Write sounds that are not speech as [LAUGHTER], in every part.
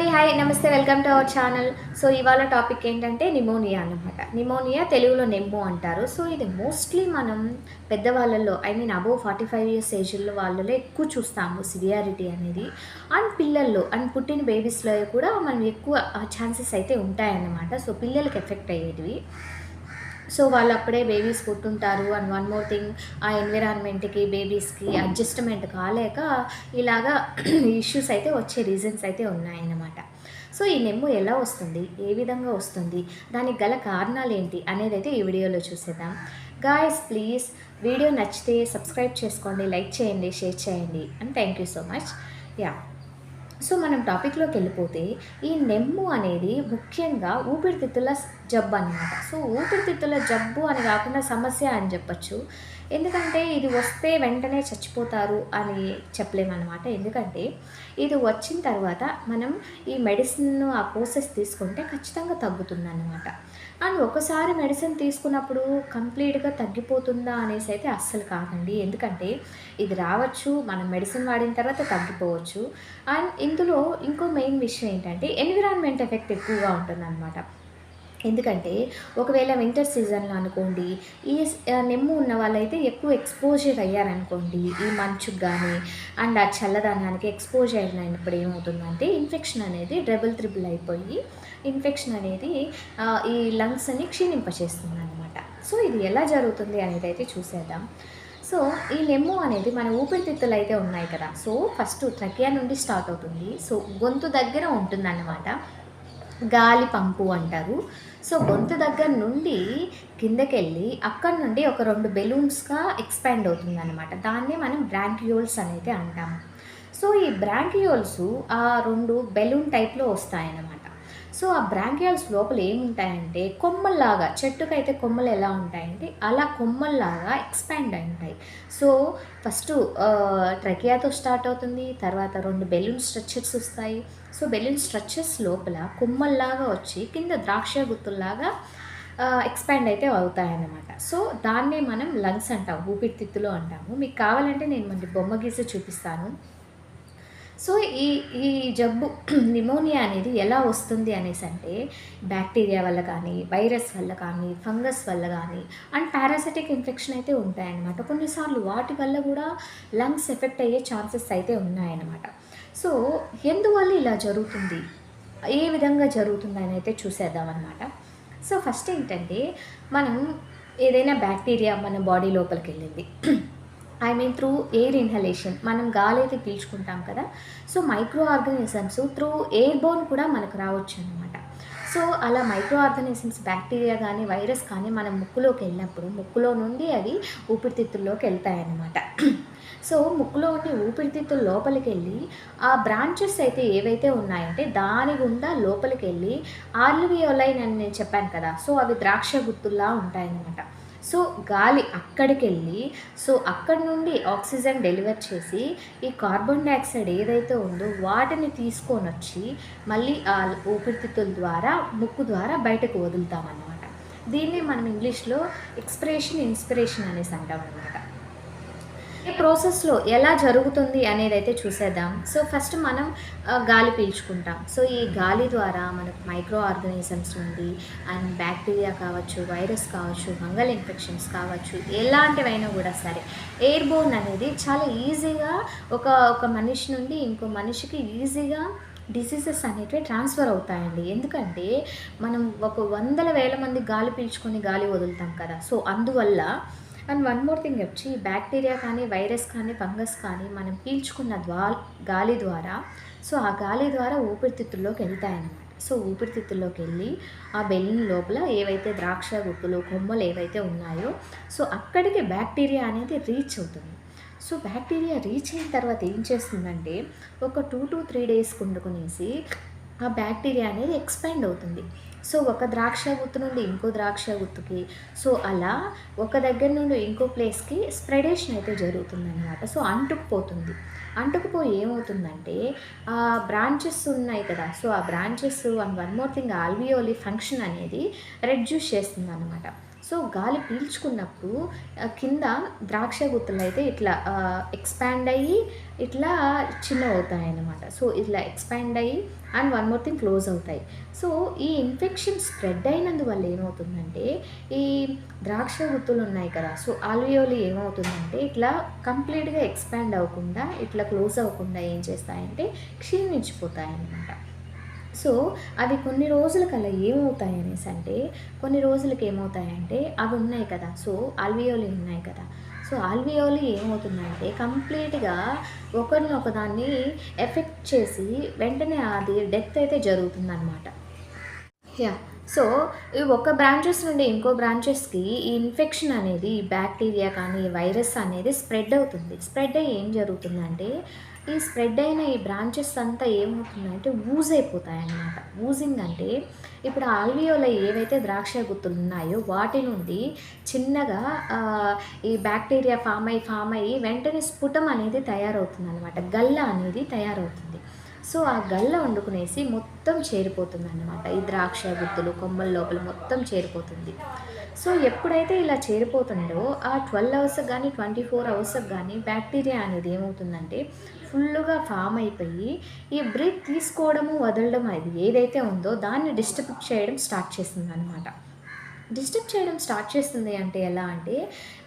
అండి హాయ్ నమస్తే welcome to our channel. So ఇవాళ టాపిక్ ఏంటంటే నిమోనియా అన్నమాట. నిమోనియా తెలుగులో నెమ్ము అంటారు. సో ఇది మోస్ట్లీ మనం పెద్దవాళ్ళలో I mean above forty five years ఏజ్లో వాళ్ళలో ఎక్కువ చూస్తాము సివియారిటీ అనేది. అండ్ పిల్లల్లో అండ్ పుట్టిన బేబీస్లో కూడా మనం ఎక్కువ ఛాన్సెస్ అయితే ఉంటాయన్నమాట. సో పిల్లలకి ఎఫెక్ట్ అయ్యేటివి. సో వాళ్ళు అప్పుడే బేబీస్ పుట్టుంటారు అండ్ వన్ మోర్ థింగ్ ఆ ఎన్విరాన్మెంట్కి బేబీస్కి అడ్జస్ట్మెంట్ కాలేక ఇలాగా [CLEARS THROAT] ఇష్యూస్ అయితే వచ్చే రీజన్స్ అయితే ఉన్నాయన్నమాట. సో ఈ నెమ్ము ఎలా వస్తుంది? ఏ విధంగా వస్తుంది? దానికి గల కారణాలు ఏంటి? అనేది అయితే ఈ వీడియోలో చూసేద్దాం. గాయస్ ప్లీజ్ వీడియో నచ్చితే సబ్స్క్రైబ్ చేసుకోండి లైక్ చేయండి షేర్ చేయండి. And thank you so much yeah so మనం టాపిక్లోకి వెళ్ళిపోతే ఈ నెమ్ము అనేది ముఖ్యంగా ఊపిరితిత్తుల జబ్బు అనమాట సో ఊపిరితిత్తుల జబ్బు అని కాకుండా సమస్య అని చెప్పచ్చు. ఎందుకంటే ఇది వస్తే వెంటనే చచ్చిపోతారు అని చెప్పలేమన్నమాట. ఎందుకంటే ఇది వచ్చిన తర్వాత మనం ఈ మెడిసిన్ ఆ కోర్సెస్ తీసుకుంటే ఖచ్చితంగా తగ్గుతుందన్నమాట. అండ్ ఒకసారి మెడిసిన్ తీసుకున్నప్పుడు కంప్లీట్గా తగ్గిపోతుందా అనేసి అయితే అస్సలు కాదండి. ఎందుకంటే ఇది రావచ్చు మనం మెడిసిన్ వాడిన తర్వాత తగ్గిపోవచ్చు. అండ్ ఇందులో ఇంకో మెయిన్ విషయం ఏంటంటే ఎన్విరాన్మెంట్ ఎఫెక్ట్ ఎక్కువగా ఉంటుందన్నమాట. ఎందుకంటే ఒకవేళ వింటర్ సీజన్లో అనుకోండి ఈ నెమ్ము ఉన్న వాళ్ళైతే ఎక్కువ ఎక్స్పోజర్ అయ్యారనుకోండి ఈ మంచుకు కానీ అండ్ ఆ చల్లదనానికి ఎక్స్పోజ్ అయినప్పుడు ఏమవుతుందంటే ఇన్ఫెక్షన్ అనేది డబుల్ త్రిబుల్ అయిపోయి ఇన్ఫెక్షన్ అనేది ఈ లంగ్స్ని క్షీణింపచేస్తుంది అనమాట సో ఇది ఎలా జరుగుతుంది అనేది అయితే చూసేద్దాం. సో ఈ లెమ్ము అనేది మన ఊపిరితిత్తులు అయితే ఉన్నాయి కదా. సో ఫస్ట్ ట్రకియా నుండి స్టార్ట్ అవుతుంది. సో గొంతు దగ్గర ఉంటుందన్నమాట. గాలి పంపు అంటారు. సో గొంతు దగ్గర నుండి కిందకెళ్ళి అక్కడ నుండి ఒక రెండు బెలూన్స్గా ఎక్స్పాండ్ అవుతుంది అనమాట దాన్నే మనం బ్రాంకియోల్స్ అనేది అంటాము. సో ఈ బ్రాంకియోల్స్ ఆ రెండు బెలూన్ టైప్లో వస్తాయన్నమాట. సో ఆ బ్రాంకియాల్స్ లోపల ఏముంటాయంటే కొమ్మల్లాగా చెట్టుకైతే కొమ్మలు ఎలా ఉంటాయంటే అలా కొమ్మల్లాగా ఎక్స్పాండ్ అయి ఉంటాయి సో ఫస్ట్ ట్రకియాతో స్టార్ట్ అవుతుంది తర్వాత రెండు బెలూన్ స్ట్రక్చర్స్ వస్తాయి. సో బెలూన్ స్ట్రక్చర్స్ లోపల కొమ్మల్లాగా వచ్చి కింద ద్రాక్ష గుత్తుల్లాగా ఎక్స్పాండ్ అయితే అవుతాయన్నమాట. సో దాన్నే మనం లంగ్స్ అంటాం ఊపిరితిత్తులో అంటాము. మీకు కావాలంటే నేను మన బొమ్మ గీసి చూపిస్తాను. సో ఈ ఈ జబ్బు [CLEARS THROAT] నిమోనియా అనేది ఎలా వస్తుంది అనేసి అంటే బ్యాక్టీరియా వల్ల కానీ వైరస్ వల్ల కానీ ఫంగస్ వల్ల కానీ అండ్ పారాసిటిక్ ఇన్ఫెక్షన్ అయితే ఉంటాయన్నమాట. కొన్నిసార్లు వాటి వల్ల కూడా లంగ్స్ ఎఫెక్ట్ అయ్యే ఛాన్సెస్ అయితే ఉన్నాయన్నమాట. సో ఎందువల్ల ఇలా జరుగుతుంది? ఏ విధంగా జరుగుతుంది అని అయితే చూసేద్దాం అనమాట సో ఫస్ట్ ఏంటంటే మనం ఏదైనా బ్యాక్టీరియా మన బాడీ లోపలికి వెళ్ళింది. I mean through air inhalation మనం గాలి అయితే పీల్చుకుంటాం కదా. So microorganisms through airborne కూడా మనకు రావచ్చు అనమాట సో అలా మైక్రో ఆర్గానిజమ్స్ బ్యాక్టీరియా కానీ వైరస్ కానీ మన ముక్కులోకి వెళ్ళినప్పుడు ముక్కులో నుండి అవి ఊపిరితిత్తుల్లోకి వెళ్తాయన్నమాట సో [CLEARS THROAT] ముక్కులో ఉండి ఊపిరితిత్తుల లోపలికి వెళ్ళి ఆ బ్రాంచెస్ అయితే ఏవైతే ఉన్నాయంటే దాని గుండా లోపలికి వెళ్ళి ఆర్లివియోలైన్ అని నేను చెప్పాను కదా. సో అవి ద్రాక్ష గుర్తుల్లా ఉంటాయన్నమాట. సో గాలి అక్కడికి వెళ్ళి సో అక్కడి నుండి ఆక్సిజన్ డెలివర్ చేసి ఈ కార్బన్ డైఆక్సైడ్ ఏదైతే ఉందో వాటిని తీసుకొని వచ్చి మళ్ళీ ఆ ఊపిరితిత్తుల ద్వారా ముక్కు ద్వారా బయటకు వదులుతామన్నమాట. దీన్ని మనం ఇంగ్లీష్లో ఎక్స్ప్రెషన్ ఇన్స్పిరేషన్ అనేసి అంటాం అనమాట ప్రాసెస్లో ఎలా జరుగుతుంది అనేది అయితే చూసేద్దాం. సో ఫస్ట్ మనం గాలి పీల్చుకుంటాం. సో ఈ గాలి ద్వారా మనకు మైక్రో ఆర్గనిజమ్స్ నుండి అండ్ బ్యాక్టీరియా కావచ్చు వైరస్ కావచ్చు ఫంగల్ ఇన్ఫెక్షన్స్ కావచ్చు ఎలాంటివైనా కూడా సరే ఎయిర్ బోన్ అనేది చాలా ఈజీగా ఒక ఒక మనిషి నుండి ఇంకో మనిషికి ఈజీగా డిసీజెస్ అనేటివి ట్రాన్స్ఫర్ అవుతాయండి. ఎందుకంటే మనం ఒక వందల వేల మంది గాలి పీల్చుకొని గాలి వదులుతాం కదా. సో అందువల్ల అండ్ వన్ మోర్ థింగ్ వచ్చి బ్యాక్టీరియా కానీ వైరస్ కానీ ఫంగస్ కానీ మనం పీల్చుకున్న ద్వా గాలి ద్వారా సో ఆ గాలి ద్వారా ఊపిరితిత్తుల్లోకి వెళ్తాయన్నమాట సో ఊపిరితిత్తుల్లోకి వెళ్ళి ఆ బెల్లిన్ లోపల ఏవైతే ద్రాక్ష గుప్పులు కొమ్మలు ఏవైతే ఉన్నాయో సో అక్కడికి బ్యాక్టీరియా అనేది రీచ్ అవుతుంది. సో బ్యాక్టీరియా రీచ్ అయిన తర్వాత ఏం చేస్తుందంటే ఒక టూ టు త్రీ డేస్ కుండుకునేసి ఆ బ్యాక్టీరియా అనేది ఎక్స్పాండ్ అవుతుంది. సో ఒక ద్రాక్ష గుత్తు నుండి ఇంకో ద్రాక్ష గుత్తుకి. సో అలా ఒక దగ్గర నుండి ఇంకో ప్లేస్కి స్ప్రెడేషన్ అయితే జరుగుతుందన్నమాట. సో అంటుకుపోతుంది. అంటుకుపోయి ఏమవుతుందంటే ఆ బ్రాంచెస్ ఉన్నాయి కదా. సో ఆ branches and one more thing alveoli function అనేది రెడ్యూస్ చేస్తుంది అనమాట సో గాలి పీల్చుకున్నప్పుడు కింద ద్రాక్ష గుత్తులు అయితే ఇట్లా ఎక్స్పాండ్ అయ్యి ఇట్లా చిన్న అవుతాయి అన్నమాట సో ఇట్లా ఎక్స్పాండ్ అయ్యి and one more thing close అవుతాయి. సో ఈ ఇన్ఫెక్షన్ స్ప్రెడ్ అయినందువల్ల ఏమవుతుందంటే ఈ ద్రాక్ష గుత్తులు ఉన్నాయి కదా సో ఆల్వియోలి ఏమవుతుందంటే ఇట్లా కంప్లీట్గా ఎక్స్పాండ్ అవ్వకుండా ఇట్లా క్లోజ్ అవ్వకుండా ఏం చేస్తాయంటే క్షీణించిపోతాయి అన్నమాట సో అవి కొన్ని రోజులకల్లా ఏమవుతాయి అనేసి అంటే కొన్ని రోజులకి ఏమవుతాయంటే అవి ఉన్నాయి కదా. సో అల్వియోలి ఉన్నాయి కదా. సో ఆల్వియోలి ఏమవుతుందంటే కంప్లీట్గా ఒకరిని ఒకదాన్ని ఎఫెక్ట్ చేసి వెంటనే అది డెత్ అయితే జరుగుతుందన్నమాట. యా. సో ఈ ఒక బ్రాంచెస్ నుండి ఇంకో బ్రాంచెస్కి ఈ ఇన్ఫెక్షన్ అనేది ఈ బ్యాక్టీరియా కానీ ఈ వైరస్ అనేది స్ప్రెడ్ అవుతుంది. స్ప్రెడ్ అయ్యి ఏం జరుగుతుందంటే ఈ స్ప్రెడ్ అయిన ఈ బ్రాంచెస్ అంతా ఏమవుతుందంటే ఊజ్ అయిపోతాయి అన్నమాట ఊజింగ్ అంటే ఇప్పుడు ఆల్వియోలో ఏవైతే ద్రాక్ష గుత్తులు ఉన్నాయో వాటి నుండి చిన్నగా ఈ బ్యాక్టీరియా ఫామ్ అయ్యి ఫామ్ అయ్యి వెంటనే స్ఫుటం అనేది తయారవుతుంది అనమాట గల్ల అనేది తయారవుతుంది. సో ఆ గళ్ళ వండుకునేసి మొత్తం చేరిపోతుంది అన్నమాట ఈ ద్రాక్ష గుత్తులు కొమ్మల లోపల మొత్తం చేరిపోతుంది. సో ఎప్పుడైతే ఇలా చేరిపోతుందో ఆ ట్వెల్వ్ అవర్స్కి కానీ ట్వంటీ ఫోర్ అవర్స్కి కానీ బ్యాక్టీరియా అనేది ఏమవుతుందంటే ఫుల్గా ఫామ్ అయిపోయి ఈ బ్రీత్ తీసుకోవడము వదలడం అది ఏదైతే ఉందో దాన్ని డిస్టర్బ్ చేయడం స్టార్ట్ చేస్తుంది అనమాట డిస్టర్బ్ చేయడం స్టార్ట్ చేస్తుంది అంటే ఎలా అంటే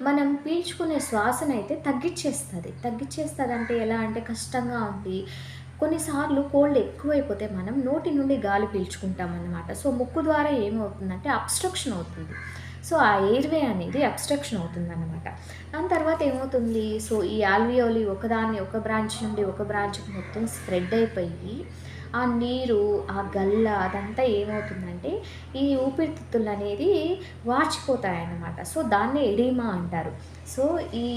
మనం పీల్చుకునే శ్వాసనైతే తగ్గించేస్తుంది తగ్గించేస్తుంది అంటే ఎలా అంటే కష్టంగా ఉంది కొన్నిసార్లు కోల్డ్ ఎక్కువైపోతే మనం నోటి నుండి గాలి పీల్చుకుంటాం అన్నమాట సో ముక్కు ద్వారా ఏమవుతుందంటే అబ్స్ట్రక్షన్ అవుతుంది. సో ఆ ఎయిర్వే అనేది అబ్స్ట్రక్షన్ అవుతుందన్నమాట. దాని తర్వాత ఏమవుతుంది? సో ఈ ఆల్వియోలి ఒకదాన్ని ఒక బ్రాంచ్ నుండి ఒక బ్రాంచ్కి మొత్తం స్ప్రెడ్ అయిపోయి ఆ నీరు ఆ గల్ల అదంతా ఏమవుతుందంటే ఈ ఊపిరితిత్తులు అనేది వాచిపోతాయన్నమాట. సో దాన్ని ఎడీమా అంటారు. సో ఈ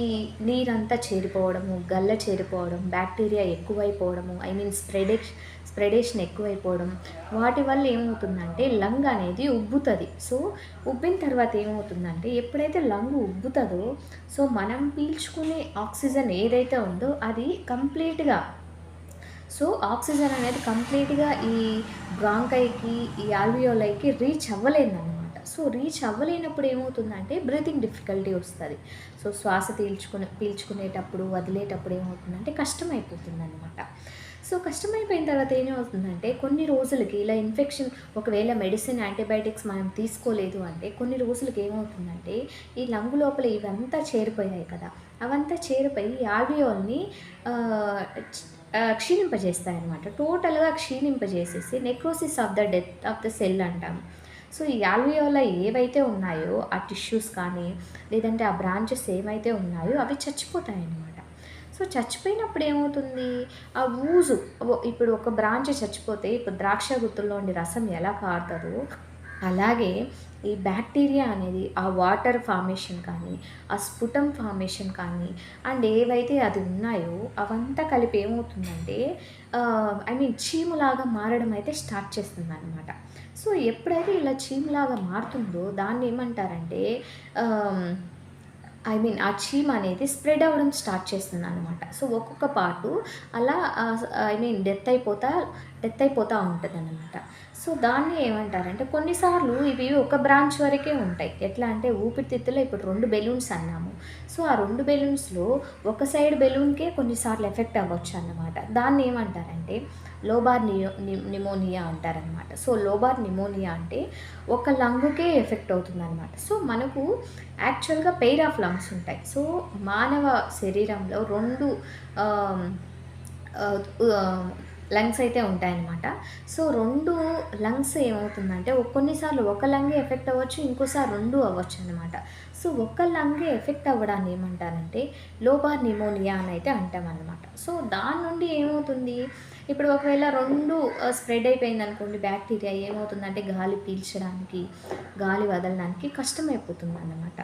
నీరంతా చేరిపోవడము గల్ల చేరిపోవడం బ్యాక్టీరియా ఎక్కువైపోవడము ఐ మీన్ స్ప్రెడెక్ స్ప్రెడేషన్ ఎక్కువైపోవడం వాటి వల్ల ఏమవుతుందంటే లంగ్ అనేది ఉబ్బుతుంది. సో ఉబ్బిన తర్వాత ఏమవుతుందంటే ఎప్పుడైతే లంగ్ ఉబ్బుతుందో సో మనం పీల్చుకునే ఆక్సిజన్ ఏదైతే ఉందో అది కంప్లీట్గా సో ఆక్సిజన్ అనేది కంప్లీట్గా ఈ బ్రాంకైకి ఈ ఆల్వియోలైకి రీచ్ అవ్వలేదన్నమాట సో రీచ్ అవ్వలేనప్పుడు ఏమవుతుందంటే బ్రీతింగ్ డిఫికల్టీ వస్తుంది. సో శ్వాస పీల్చుకునే పీల్చుకునేటప్పుడు వదిలేటప్పుడు ఏమవుతుందంటే కష్టమైపోతుంది అనమాట సో కష్టమైపోయిన తర్వాత ఏమవుతుందంటే కొన్ని రోజులకి ఇలా ఇన్ఫెక్షన్ ఒకవేళ మెడిసిన్ యాంటీబయాటిక్స్ మనం తీసుకోలేదు అంటే కొన్ని రోజులకి ఏమవుతుందంటే ఈ లంగు లోపల ఇవంతా చేరిపోయాయి కదా. అవంతా చేరిపోయి ఈ ఆల్వియోల్ని క్షీణింపజేస్తాయి అనమాట టోటల్గా క్షీణింపజేసేసి necrosis of the death of the cell అంటాము. సో ఈ ఆల్వియోలో ఏవైతే ఉన్నాయో ఆ టిష్యూస్ కానీ లేదంటే ఆ బ్రాంచెస్ ఏమైతే ఉన్నాయో అవి చచ్చిపోతాయి అన్నమాట సో చచ్చిపోయినప్పుడు ఏమవుతుంది? ఆ ఊజు ఇప్పుడు ఒక బ్రాంచ్ చచ్చిపోతే ఇప్పుడు ద్రాక్ష గుత్తుల్లో ఉండి రసం ఎలా కారుతారో అలాగే ఈ బ్యాక్టీరియా అనేది ఆ వాటర్ ఫార్మేషన్ కానీ ఆ స్ఫుటం ఫార్మేషన్ కానీ అండ్ ఏవైతే అది ఉన్నాయో అవంతా కలిపి ఏమవుతుందంటే ఐ మీన్ చీములాగా మారడం అయితే స్టార్ట్ చేస్తుంది అనమాట సో ఎప్పుడైతే ఇలా చీములాగా మారుతుందో దాన్ని ఏమంటారంటే ఐ మీన్ ఆ చీమ్ అనేది స్ప్రెడ్ అవ్వడం స్టార్ట్ చేస్తుంది అనమాట సో ఒక్కొక్క పార్టు అలా ఐ మీన్ డెత్ అయిపోతా డెత్ అయిపోతూ ఉంటుంది అనమాట సో దాన్ని ఏమంటారంటే కొన్నిసార్లు ఇవి ఒక బ్రాంచ్ వరకే ఉంటాయి. ఎట్లా అంటే ఊపిరితిత్తులో ఇప్పుడు రెండు బెలూన్స్ అన్నాము. సో ఆ రెండు బెలూన్స్లో ఒక సైడ్ బెలూన్కే కొన్నిసార్లు ఎఫెక్ట్ అవ్వచ్చు అన్నమాట. దాన్ని ఏమంటారంటే లోబార్ నియో నిమోనియా అంటారనమాట సో లోబార్ నిమోనియా అంటే ఒక లంగుకే ఎఫెక్ట్ అవుతుందన్నమాట. సో మనకు యాక్చువల్గా పెయిర్ ఆఫ్ లంగ్స్ ఉంటాయి. సో మానవ శరీరంలో రెండు లంగ్స్ అయితే ఉంటాయన్నమాట. సో రెండు లంగ్స్ ఏమవుతుందంటే కొన్నిసార్లు ఒక లంగే ఎఫెక్ట్ అవ్వచ్చు ఇంకోసారి రెండు అవ్వచ్చు అనమాట సో ఒక్క లంగే ఎఫెక్ట్ అవ్వడాన్ని ఏమంటారంటే లోబార్ నిమోనియా అని అయితే అంటాం అనమాట సో దాని నుండి ఏమవుతుంది? ఇప్పుడు ఒకవేళ రెండు స్ప్రెడ్ అయిపోయింది అనుకోండి బ్యాక్టీరియా ఏమవుతుందంటే గాలి పీల్చడానికి గాలి వదలడానికి కష్టమైపోతుంది అన్నమాట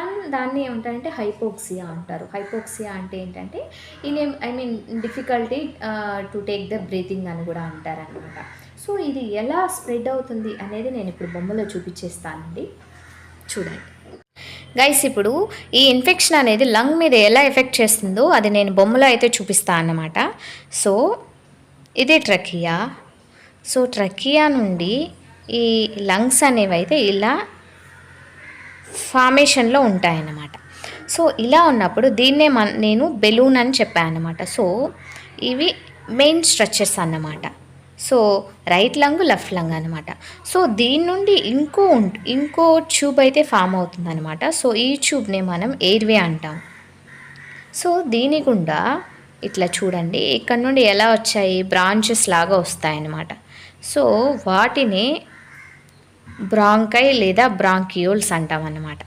అండ్ దాన్ని ఏమంటారంటే హైపోక్సియా అంటారు. హైపోక్సియా అంటే ఏంటంటే in I mean difficulty to take the breathing అని కూడా అంటారనమాట సో ఇది ఎలా స్ప్రెడ్ అవుతుంది అనేది నేను ఇప్పుడు బొమ్మలో చూపించేస్తానండి. చూడండి. గైస్ ఇప్పుడు ఈ ఇన్ఫెక్షన్ అనేది లంగ్ మీద ఎలా ఎఫెక్ట్ చేస్తుందో అది నేను బొమ్మలో అయితే చూపిస్తాను అన్నమాట సో ఇది ట్రకియా. సో ట్రకియా నుండి ఈ లంగ్స్ అనేవి అయితే ఇలా ఫార్మేషన్లో ఉంటాయన్నమాట. సో ఇలా ఉన్నప్పుడు దీన్నే మన నేను బెలూన్ అని చెప్పాను అనమాట సో ఇవి మెయిన్ స్ట్రక్చర్స్ అన్నమాట. So right lung left lung అనమాట సో దీని నుండి ఇంకో ఇంకో ట్యూబ్ అయితే ఫామ్ అవుతుంది అనమాట సో ఈ ట్యూబ్ని మనం ఎయిర్వే అంటాం. సో దీని గుండా ఇట్లా చూడండి. ఇక్కడ నుండి ఎలా వచ్చాయి? బ్రాంచెస్ లాగా వస్తాయన్నమాట. సో వాటిని బ్రాంకై లేదా బ్రాంకియోల్స్ అంటాం అన్నమాట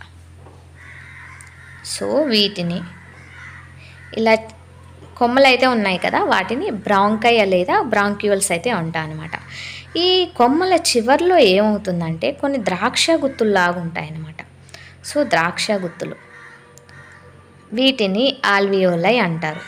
సో వీటిని ఇలా కొమ్మలు అయితే ఉన్నాయి కదా వాటిని బ్రాంకయ లేదా బ్రాంక్యూల్స్ అయితే ఉంటాయన్నమాట ఈ కొమ్మల చివర్లో ఏమవుతుందంటే కొన్ని ద్రాక్ష గుత్తుల్లాగా ఉంటాయన్నమాట. సో ద్రాక్ష గుత్తులు వీటిని ఆల్వియోలై అంటారు.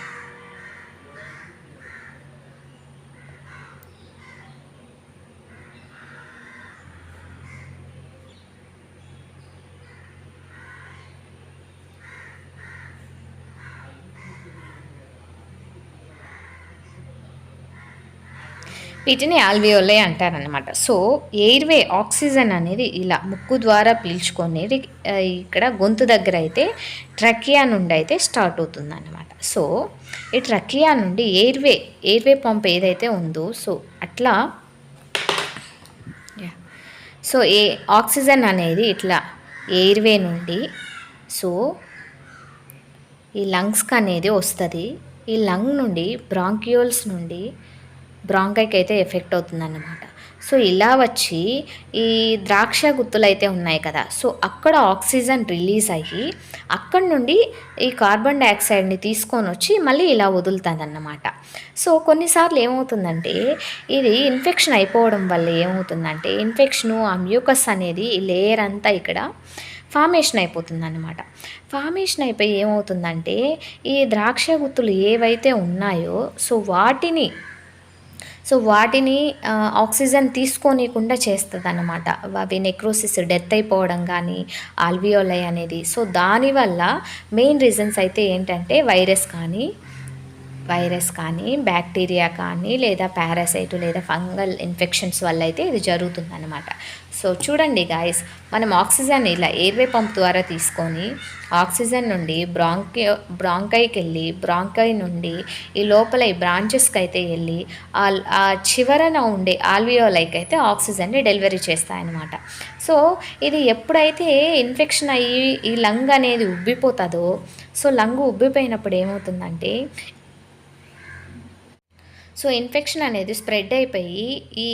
వీటిని ఆల్వియోలే అంటారనమాట సో ఎయిర్వే ఆక్సిజన్ అనేది ఇలా ముక్కు ద్వారా పీల్చుకొని ఇక్కడ గొంతు దగ్గర అయితే ట్రకియా నుండి అయితే స్టార్ట్ అవుతుందన్నమాట. సో ఈ ట్రకియా నుండి ఎయిర్వే ఎయిర్వే పంప్ ఏదైతే ఉందో సో అట్లా సో ఏ ఆక్సిజన్ అనేది ఇట్లా ఎయిర్వే నుండి సో ఈ లంగ్స్కి అనేది వస్తుంది. ఈ లంగ్ నుండి బ్రాంక్యూల్స్ నుండి బ్రాంకైకి అయితే ఎఫెక్ట్ అవుతుందన్నమాట. సో ఇలా వచ్చి ఈ ద్రాక్ష గుత్తులు అయితే ఉన్నాయి కదా. సో అక్కడ ఆక్సిజన్ రిలీజ్ అయ్యి అక్కడ నుండి ఈ కార్బన్ డైఆక్సైడ్ని తీసుకొని వచ్చి మళ్ళీ ఇలా వదులుతుందన్నమాట. సో కొన్నిసార్లు ఏమవుతుందంటే ఇది ఇన్ఫెక్షన్ అయిపోవడం వల్ల ఏమవుతుందంటే ఇన్ఫెక్షను ఆ మ్యూకస్ అనేది లేయర్ అంతా ఇక్కడ ఫార్మేషన్ అయిపోతుంది అనమాట ఫార్మేషన్ అయిపోయి ఏమవుతుందంటే ఈ ద్రాక్ష గుత్తులు ఏవైతే ఉన్నాయో సో వాటిని సో వాటిని ఆక్సిజన్ తీసుకోనీయకుండా చేస్తుంది అనమాట అవి నెక్రోసిస్ డెత్ అయిపోవడం కానీ ఆల్వియోలై అనేది. సో దానివల్ల మెయిన్ రీజన్స్ అయితే ఏంటంటే వైరస్ కానీ వైరస్ కానీ బ్యాక్టీరియా కానీ లేదా పారాసైట్ లేదా ఫంగల్ ఇన్ఫెక్షన్స్ వల్ల అయితే ఇది జరుగుతుందన్నమాట. సో చూడండి గాయస్ మనం ఆక్సిజన్ ఇలా ఎయిర్వే పంప్ ద్వారా తీసుకొని ఆక్సిజన్ నుండి బ్రాంకి బ్రాంకైకి వెళ్ళి బ్రాంకై నుండి ఈ లోపల ఈ బ్రాంచెస్కి అయితే వెళ్ళి ఆ ఆ చివరన ఉండే ఆల్వియోలైకి అయితే ఆక్సిజన్ని డెలివరీ చేస్తాయన్నమాట. సో ఇది ఎప్పుడైతే ఇన్ఫెక్షన్ అయ్యి ఈ లంగ్ అనేది ఉబ్బిపోతుందో సో లంగ్ ఉబ్బిపోయినప్పుడు ఏమవుతుందంటే సో ఇన్ఫెక్షన్ అనేది స్ప్రెడ్ అయిపోయి ఈ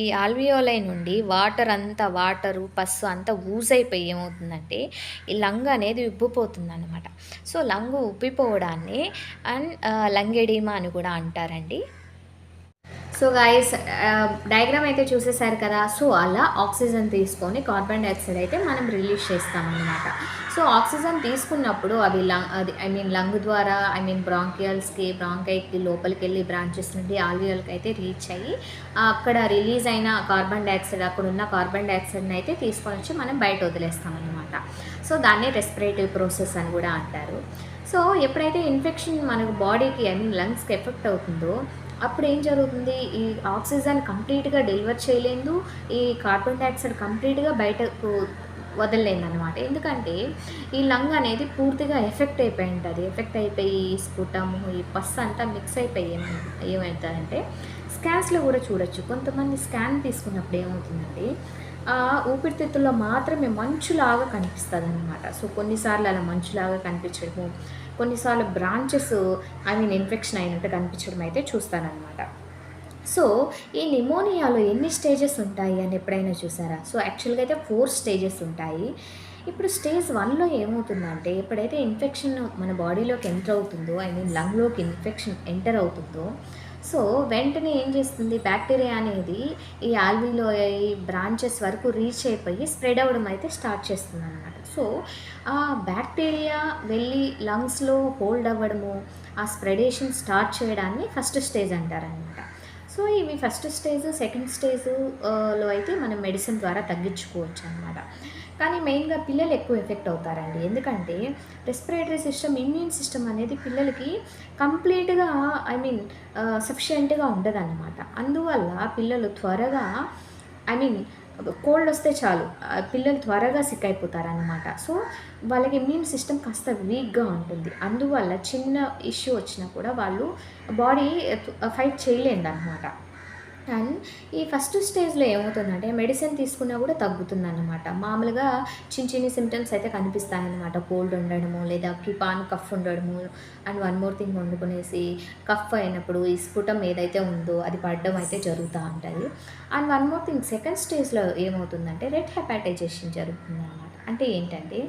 ఈ ఆల్వియోలై నుండి వాటర్ అంతా వాటరు పస్సు అంతా ఊజ్ అయిపోయి ఏమవుతుందంటే ఈ లంగ్ అనేది ఉబ్బిపోతుంది అనమాట సో లంగ్ ఉబ్బిపోవడాన్ని అండ్ లంగెడీమా అని కూడా అంటారండి. సో గాయస్ డయాగ్రామ్ అయితే చూసేసారు కదా. సో అలా ఆక్సిజన్ తీసుకొని కార్బన్ డైఆక్సైడ్ అయితే మనం రిలీజ్ చేస్తామన్నమాట. సో ఆక్సిజన్ తీసుకున్నప్పుడు అవి లంగ్ అది ఐ మీన్ లంగ్ ద్వారా ఐ మీన్ బ్రాంకియల్స్కి బ్రాంకైకి లోపలికి వెళ్ళి బ్రాంచెస్ నుండి ఆల్వియల్కి అయితే రీచ్ అయ్యి అక్కడ రిలీజ్ అయిన కార్బన్ డైఆక్సైడ్ అక్కడ ఉన్న కార్బన్ డైఆక్సైడ్ని అయితే తీసుకొని వచ్చి మనం బయట వదిలేస్తామన్నమాట. సో దాన్ని రెస్పిరేటివ్ ప్రాసెస్ అని కూడా అంటారు. సో ఎప్పుడైతే ఇన్ఫెక్షన్ మనకు బాడీకి ఐ మీన్ లంగ్స్కి ఎఫెక్ట్ అవుతుందో అప్పుడు ఏం జరుగుతుంది? ఈ ఆక్సిజన్ కంప్లీట్గా డెలివర్ చేయలేదు ఈ కార్బన్ డైఆక్సైడ్ కంప్లీట్గా బయటకు వదలలేదన్నమాట. ఎందుకంటే ఈ లంగ్ అనేది పూర్తిగా ఎఫెక్ట్ అయిపోయి ఉంటుంది ఎఫెక్ట్ అయిపోయి ఈ స్ఫుటము ఈ పస్ అంతా మిక్స్ అయిపోయి ఏమవుతుందంటే స్కాన్స్లో కూడా చూడొచ్చు. కొంతమంది స్కాన్ తీసుకున్నప్పుడు ఏమవుతుందంటే ఆ ఊపిరితిత్తుల్లో మాత్రమే మంచులాగా కనిపిస్తుంది అనమాట సో కొన్నిసార్లు అలా మంచులాగా కనిపించడము కొన్నిసార్లు బ్రాంచెస్ ఐ మీన్ ఇన్ఫెక్షన్ అయినట్టు కనిపించడం అయితే చూస్తానన్నమాట. సో ఈ నిమోనియాలో ఎన్ని స్టేజెస్ ఉంటాయి అని ఎప్పుడైనా చూసారా? సో యాక్చువల్గా అయితే ఫోర్ స్టేజెస్ ఉంటాయి. ఇప్పుడు స్టేజ్ వన్లో ఏమవుతుందంటే ఎప్పుడైతే ఇన్ఫెక్షన్ మన బాడీలోకి ఎంటర్ అవుతుందో ఐ మీన్ లంగ్లోకి ఇన్ఫెక్షన్ ఎంటర్ అవుతుందో సో వెంటనే ఏం చేస్తుంది? బ్యాక్టీరియా అనేది ఈ ఆల్వీలో ఈ బ్రాంచెస్ వరకు రీచ్ అయిపోయి స్ప్రెడ్ అవ్వడం అయితే స్టార్ట్ చేస్తుంది అనమాట సో ఆ బ్యాక్టీరియా వెళ్ళి లంగ్స్లో హోల్డ్ అవ్వడము ఆ స్ప్రెడేషన్ స్టార్ట్ చేయడాన్ని ఫస్ట్ స్టేజ్ అంటారనమాట సో ఇవి ఫస్ట్ స్టేజ్ సెకండ్ స్టేజ్లో లో అయితే మనం మెడిసిన్ ద్వారా తగ్గించుకోవచ్చు అనమాట కానీ మెయిన్గా పిల్లలు ఎక్కువ ఎఫెక్ట్ అవుతారండి. ఎందుకంటే రెస్పిరేటరీ సిస్టమ్ ఇమ్యూన్ సిస్టమ్ అనేది పిల్లలకి కంప్లీట్గా ఐ మీన్ సఫిషియెంట్గా ఉండదన్నమాట. అందువల్ల పిల్లలు త్వరగా ఐ మీన్ కోల్డ్ వస్తే చాలు పిల్లలు త్వరగా సిక్ అయిపోతారనమాట సో వాళ్ళకి ఇమ్యూన్ సిస్టమ్ కాస్త వీక్గా ఉంటుంది. అందువల్ల చిన్న ఇష్యూ వచ్చినా కూడా వాళ్ళు బాడీ ఫైట్ చేయలేదన్నమాట. అండ్ ఈ ఫస్ట్ స్టేజ్లో ఏమవుతుందంటే మెడిసిన్ తీసుకున్నా కూడా తగ్గుతుంది అనమాట మామూలుగా చిన్న చిన్న సిమ్టమ్స్ అయితే కనిపిస్తాయన్నమాట. కోల్డ్ ఉండడము లేదా కిపాన్ కఫ్ ఉండడము అండ్ వన్ మోర్ థింగ్ వండుకునేసి కఫ్ అయినప్పుడు ఈ స్ఫుటం ఏదైతే ఉందో అది పడడం అయితే జరుగుతూ ఉంటుంది. And one more thing second స్టేజ్లో ఏమవుతుందంటే రెడ్ హెపాటైజేషన్ జరుగుతుంది అనమాట అంటే ఏంటంటే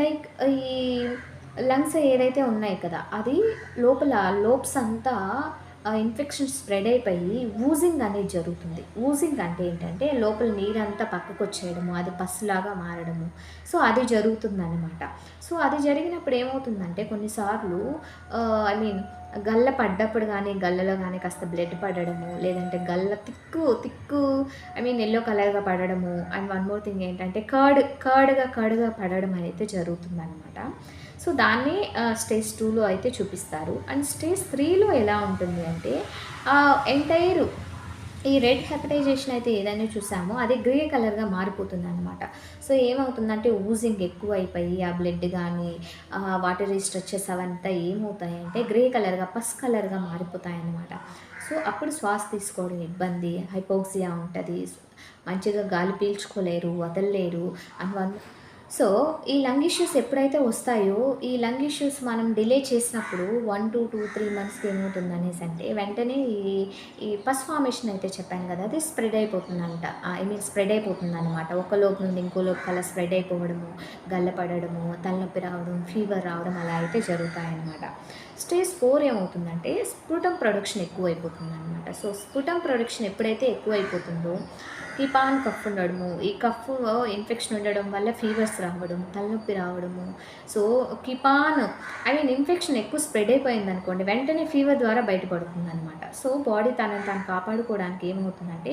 లైక్ ఈ లంగ్స్ ఏదైతే ఉన్నాయి కదా అది లోపల లోప్స్ అంతా ఇన్ఫెక్షన్ స్ప్రెడ్ అయిపోయి ఊజింగ్ అనేది జరుగుతుంది. ఊజింగ్ అంటే ఏంటంటే లోపల నీరంతా పక్కకు వచ్చేయడము అది పసులాగా మారడము. సో అది జరుగుతుందన్నమాట. సో అది జరిగినప్పుడు ఏమవుతుందంటే కొన్నిసార్లు ఐ మీన్ గల్ల పడ్డప్పుడు కానీ గల్లలో కానీ కాస్త బ్లడ్ పడడము లేదంటే గల్ల తిక్కు తిక్కు ఐ మీన్ ఎల్లో కలర్గా పడడము అండ్ వన్ మోర్ థింగ్ ఏంటంటే కర్డ్ కర్డ్గా కర్డ్గా పడడం అనేది జరుగుతుందన్నమాట. సో దాన్ని స్టేజ్ టూలో అయితే చూపిస్తారు. అండ్ స్టేజ్ త్రీలో ఎలా ఉంటుంది అంటే ఎంటైర్ ఈ రెడ్ హెపటైజేషన్ అయితే ఏదైనా చూసామో అది గ్రే కలర్గా మారిపోతుంది అనమాట సో ఏమవుతుందంటే ఊజింగ్ ఎక్కువ అయిపోయి ఆ బ్లడ్ కానీ వాటర్ స్ట్రెచెస్ అవంతా ఏమవుతాయంటే గ్రే కలర్గా పస్ కలర్గా మారిపోతాయి అన్నమాట సో అప్పుడు శ్వాస తీసుకోవడం ఇబ్బంది హైపోక్సియా ఉంటుంది మంచిగా గాలి పీల్చుకోలేరు వదలలేరు అని సో ఈ లంగ్ ఇష్యూస్ ఎప్పుడైతే వస్తాయో ఈ లంగ్ ఇష్యూస్ మనం డిలే చేసినప్పుడు వన్ టూ టూ త్రీ మంత్స్కి ఏమవుతుంది అనేసి అంటే వెంటనే ఈ ఈ పస్ ఫార్మేషన్ అయితే చెప్పాను కదా అది స్ప్రెడ్ అయిపోతుందంట. ఐ మీన్ స్ప్రెడ్ అయిపోతుంది అనమాట ఒక లోపు నుండి ఇంకో లోపు కల్లా స్ప్రెడ్ అయిపోవడము గల్లపడము తలనొప్పి రావడం ఫీవర్ రావడం అలా అయితే జరుగుతాయన్నమాట. స్టేజ్ ఫోర్ ఏమవుతుందంటే స్ఫుటం ప్రొడక్షన్ ఎక్కువ అయిపోతుంది అనమాట సో స్ఫుటం ప్రొడక్షన్ ఎప్పుడైతే ఎక్కువ అయిపోతుందో ఈ పాన్ కఫ్ ఉండడము ఈ కఫ్ ఇన్ఫెక్షన్ ఉండడం వల్ల ఫీవర్స్ రావడం తలనొప్పి రావడము. సో కిపాన్ ఐ మీన్ ఇన్ఫెక్షన్ ఎక్కువ స్ప్రెడ్ అయిపోయింది అనుకోండి వెంటనే ఫీవర్ ద్వారా బయటపడుతుంది అనమాట సో బాడీ తనని తాను కాపాడుకోవడానికి ఏమవుతుందంటే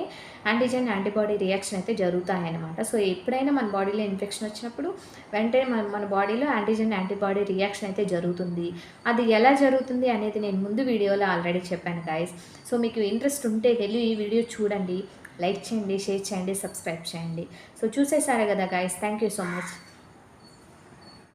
యాంటీజెన్ యాంటీబాడీ రియాక్షన్ అయితే జరుగుతాయన్నమాట. సో ఎప్పుడైనా మన బాడీలో ఇన్ఫెక్షన్ వచ్చినప్పుడు వెంటనే మన మన బాడీలో యాంటీజెన్ యాంటీబాడీ రియాక్షన్ అయితే జరుగుతుంది. అది ఎలా జరుగుతుంది అనేది నేను ముందు వీడియోలో ఆల్రెడీ చెప్పాను గాయస్ సో మీకు ఇంట్రెస్ట్ ఉంటే వెళ్ళి ఈ వీడియో చూడండి. లైక్ చేయండి షేర్ చేయండి సబ్స్క్రైబ్ చేయండి. సో చూసేసారు కదా guys thank you so much